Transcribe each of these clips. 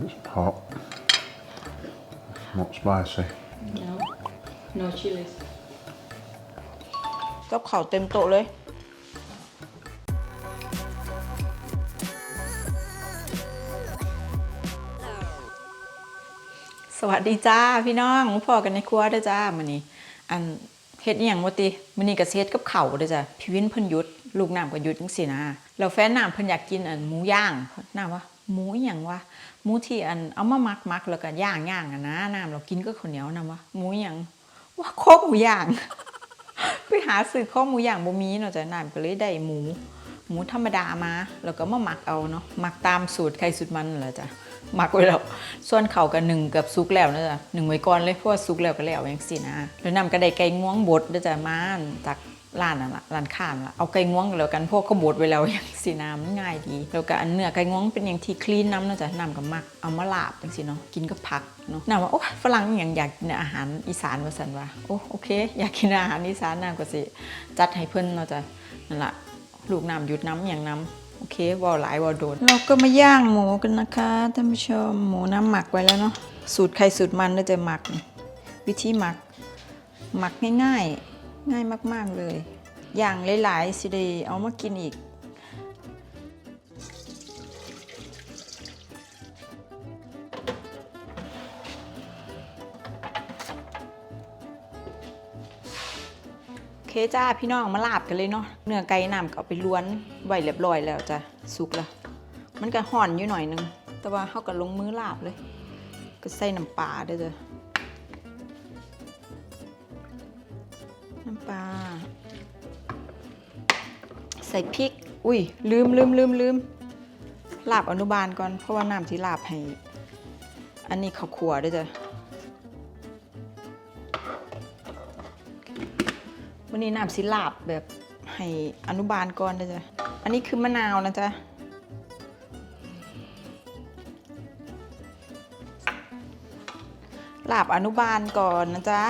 It's hot. Not spicy. No, no chilies. กับข้าวเต็มโต๊ะเลย สวัสดีจ้าพี่น้องพ่อกันในครัวเด้อจ้ามื้อนี้ อันเฮ็ดอีหยังบ่ติมื้อนี้ก็สิเฮ็ดกับข้าวเด้อจ้าพี่วินเพิ่นหยุด ลูกน้ำก็หยุดจังซี่นะแล้วแฟนน้ำเพิ่นอยากกินอันหมูย่างน้ำว่า หมูอีหยังวะหมูที่อันเอามามักมักแล้วก็ย่างย่างอะนะน้ำเรากินก็ข้าวเหนียวน้ำว่าหมูอีหยังว่าโคกหมูย่าง ไปหาซื้อข้อหมูย่างบ่มีเนาะจ้ะน้ำก็เลยได้หมู หมูธรรมดามาแล้วก็มาหมักเอาเนาะหมักตามสูตรใครสูตรมันนั่นแหละจ้ะหมักไว้แล้วส่วนเข่ากับหนึ่งเกับซุกแล้วนะจ๊ะหนึ่งไว้ก่อนเลยเพราะว่าซุกแล้วก็แล้วอย่างสินะแล้วนำก็ได้ไก่ง่วงบดเด้อจ้ะมาจาก ร้านนั่นละร้านข้านละเอาไก่ง่วงก็แล้วกันพวกเขาบดไว้แล้วอย่างสินะมันง่ายดี แล้วก็อันเนื้อไก่ง่วงเป็นอย่างที่คลีนน้ำนะจ๊ะน้ำกับมักเอามาลาบจังสิเนาะกินกับผักเนาะน้ำว่าโอ้ฝรั่งอย่างอยากกินอาหารอีสานว่าสันว่าโอ้โอเค อยากกินอาหารอีสานน้ำก็สิจัดให้เพิ่อนเนาะจ้ะนั่นละลูกน้ำหยุดน้ำอย่างน้ำโอเควอลหลายวอลโดน เราก็มาย่างหมูกันนะคะท่านผู้ชมหมูน้ำหมักไว้แล้วเนาะสูตรใครสูตรมันเราจะหมัก วิธีหมัก หมักง่ายๆ ง่ายมาก ๆ เลย อย่างหลาย ๆ สิได้เอามากินอีก เคจ้าพี่น้องมาลาบกันเลยเนาะเนื้อไก่น้ำก็เอาไปล้วนไว้เรียบร้อยแล้วจ้ะสุกแล้ว มันก็ห่อนอยู่หน่อยนึง แต่ว่าเขาก็ลงมือลาบเลย ก็ใส่น้ำปลาด้วยจ้ะ ใส่พริก อุ้ยลืมลืมลืมลืมลาบอนุบาลก่อน เพราะว่าน้ำที่ลาบให้ อันนี้ข้าวขัวด้วยจ้ะวันนี้น้ำสิลาบแบบให้อนุบาลก่อนนะจ๊ะอันนี้คือมะนาวนะจ๊ะลาบอนุบาลก่อนนะจ๊ะ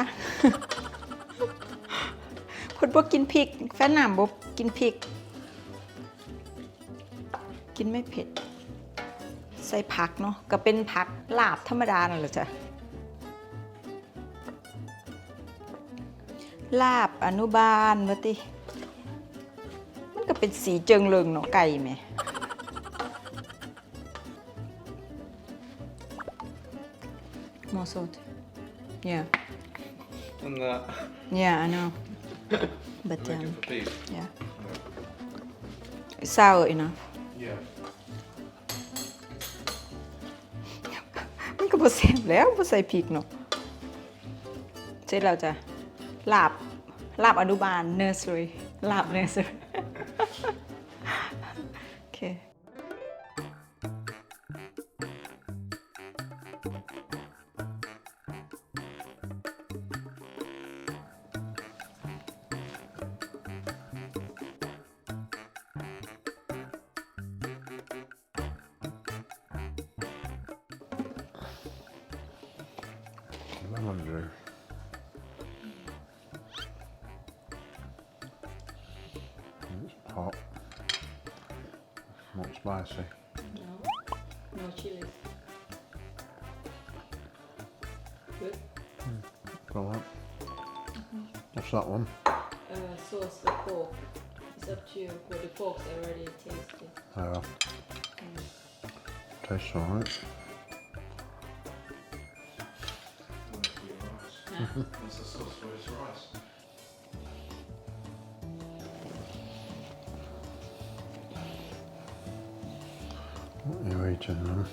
คนพวกกินพริก แฟนหนามบบกินพริก กินไม่เผ็ด ใส่ผักเนาะก็เป็นผักลาบธรรมดานั่นแหละจ้ะลาบอนุบาลมาติมันก็เป็นสีเจิงเริงเนาะไก่แหม่มอสด yeah And that. yeah I know but Make um, it for beef. yeah It's sour enough Yeah. มันก็บ่แซ่บแล้วบ่ใส่พริกเนาะเสร็จแล้วจ้ะลาบลาบอนุบาล nursery ลาบ nursery Juice. It's hot. Not spicy. No, no chilies. Good. Go on. What's that one? Uh, sauce for pork. It's up to you. For the pork's already tasty. Uh, tastes alright. What's the sauce for his rice? What are you eating then?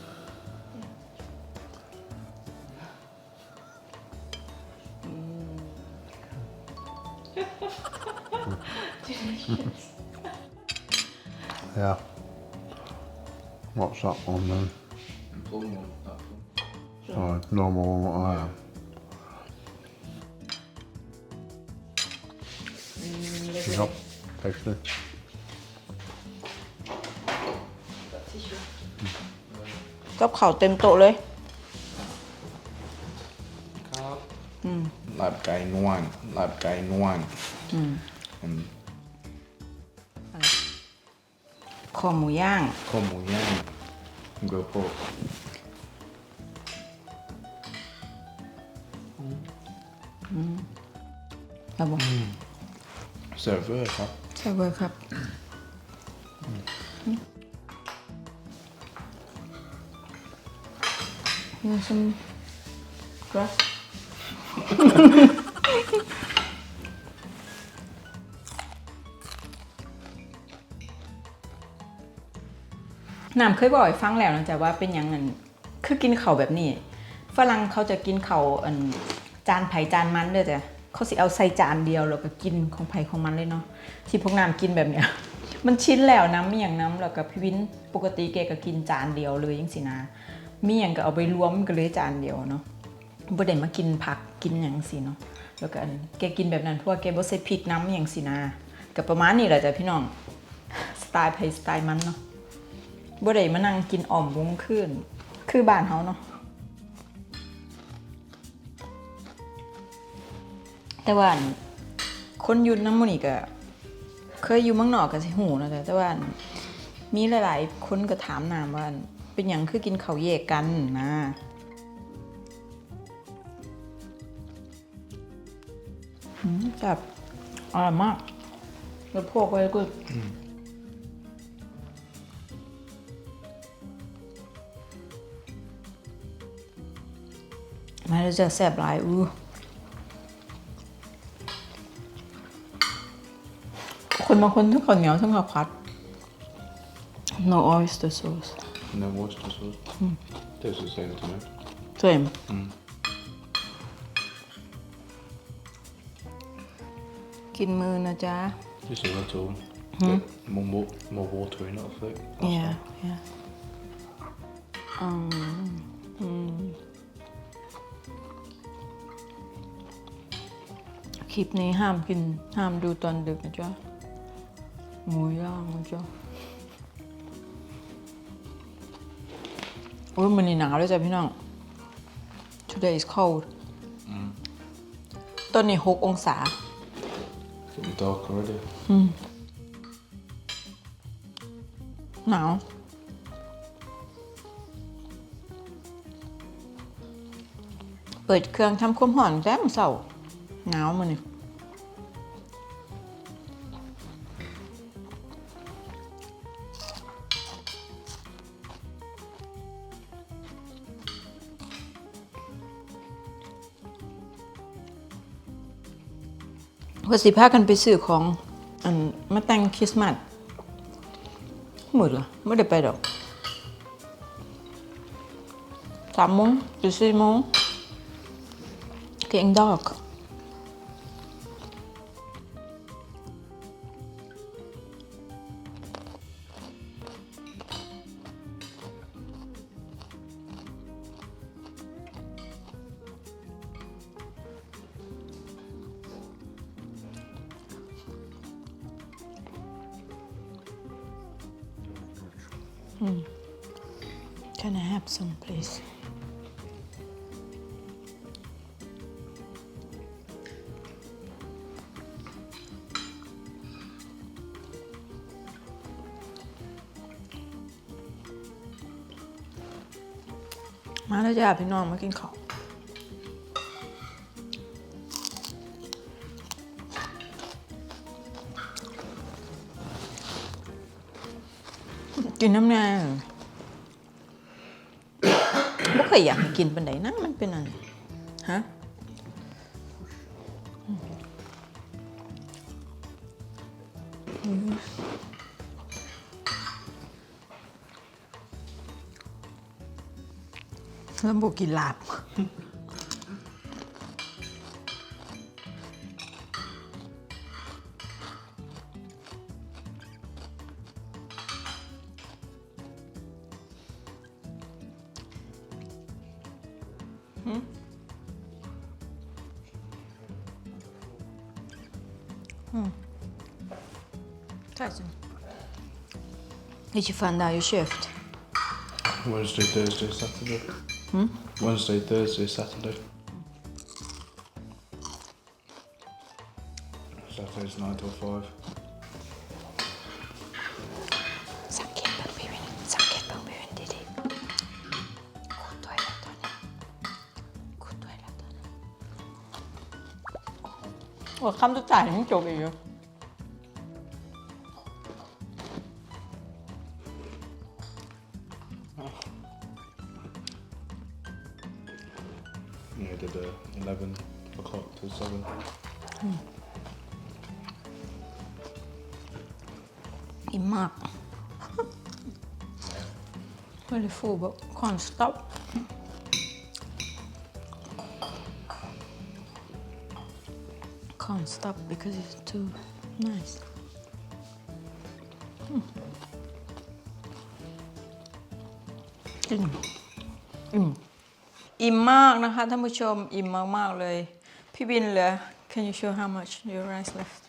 Yeah. What's that one then? Plum one, that one. Sorry, normal one what I have. Hop, пішли. Cấp khảo tìm tội lên. ครับอืมลับไก่นวลลับไก่นวลอืมอืคอหมูย่าง ข้หมูย่างเกลือโปะครับผม Servör, ja. ใช่เว้ยครับ นี่ซัมกราสน้ำเคยบอกให้ฟังแล้วนะจ๊ะว่าเป็นอย่างนั้น คือกินเข่าวแบบนี้ ฝรั่งเขาจะกินเข่าวอันจานไผ่จานมันเด้อจ้ะ เขาสิเอาใส่จานเดียวแล้วก็กินของไผ่ของมันเลยเนาะที่พวกน้ำกินแบบเนี้ย มันชิ้นแล้วน้ำมีอย่างน้ำแล้วก็พี่วินปกติแกก็กินจานเดียวเลยยังสินะมีอย่างก็เอาไปรวมกันเลยจานเดียวเนาะบ่ได้มากินผักกินอย่างสิเนาะแล้วก็อันแกกินแบบนั้นเพราะว่าแกบ่ใส่พริกน้ำอย่างสินะก็ประมาณนี้แหละจ้ะพี่น้องสไตล์ไผ่สไตล์มันเนาะบ่ได้มานั่งกินอ่อมวงขึ้น คือบ้านเฮาเนาะ แต่ว่านคนอยุนน้ำมันนี่ก็เคยอยู่เมืองนอกก็สิหูนะแต่แต่ว่านมีหลาย ๆ คนก็ถามนามว่าอันเป็นอย่างคือกินเขาวแยกกันนะจับอร่อยมากแล้วพวกไว้ก็มาแล้วจะแซ่บหลายอู้ คนบางคนทั้งข้าวเหนียวทั้งข้าวผัด no oyster sauce No oyster sauce. Tastes the same to me. same กินมือนะจ๊ะ Just a little bit more, more, more watery, not thick. That's yeah fine. yeah อืมอืมคลิปนี้ห้ามกินห้ามดูตอนดึกนะจ๊ะ หมูย่างนะจ๊ะโอ้ยมันนี่หนาวเลยจ้ะพี่น้อง today is cold ตอนนี้หกองศา Getting dark already. หนาว เปิดเครื่องทำความร้อนแต้มอเสาหนาวมันนี่ ว่าสิพากันไปซื้อของอันมาแต่งคริสต์มาสมืดเหรอไม่ได้ไปดอกสามโมงหรือสี่โมงเก่งดอก Mm. Can I have some please มาแล้วจ้าพี่ กินน้ำแน่ไม่เคยอยากให้กินปันไดนะมันเป็นอะไรฮะแล้วบอกกินลาบ Tyson. Did you find out your shift? Wednesday, Thursday, Saturday. Hmm? Wednesday, Thursday, Saturday. Saturday's 9 till 5. โอ้คำสุดท้ายยังจบอีกอยู่ Yeah, I did uh, 11 o'clock till 7. อิ่มมาก really full but can't stop can't stop because it's too nice อิ่มอิ่มอิ่มมากนะคะท่านผู้ชมอิ่มมากๆเลย พี่บินเหลือ can you show how much your rice left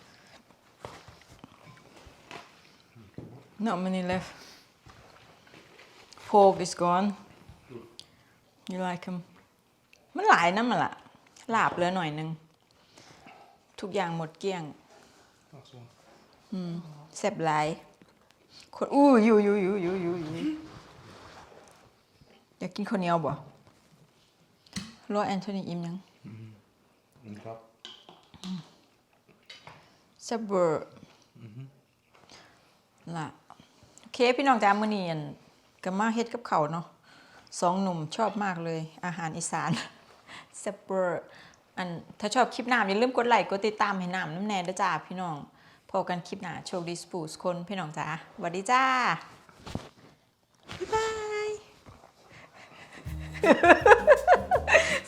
not many left pork is gone you like them มันหลายนะมันละลาบเหลือหน่อยนึง ทุกอย่างหมดเกลี้ยง That's one. แซ่บหลาย คนอู้อยู่อยู่อยู่อยู่อยู่อยู่อยากกินข้าวเหนียวบ่รอแอนโทนีอิ่มยัง Okay. แซ่บเบอร์ล่ะโอเคพี่น้องจ้ามื้อนี้อั่นก็มาเฮ็ดกับเขาวเนาะสองหนุ่มชอบมากเลย อาหารอีสานแซ่บเบอร์ อันถ้าชอบคลิปหนามอย่าลืมกดไลค์กดติดตามให้หนามน้ำแน่ด้วยจ้าพี่น้องพบกันคลิปหน้าโชคดีสปูสคนพี่น้องจ้าสวัสดีจ้าบ๊ายบาย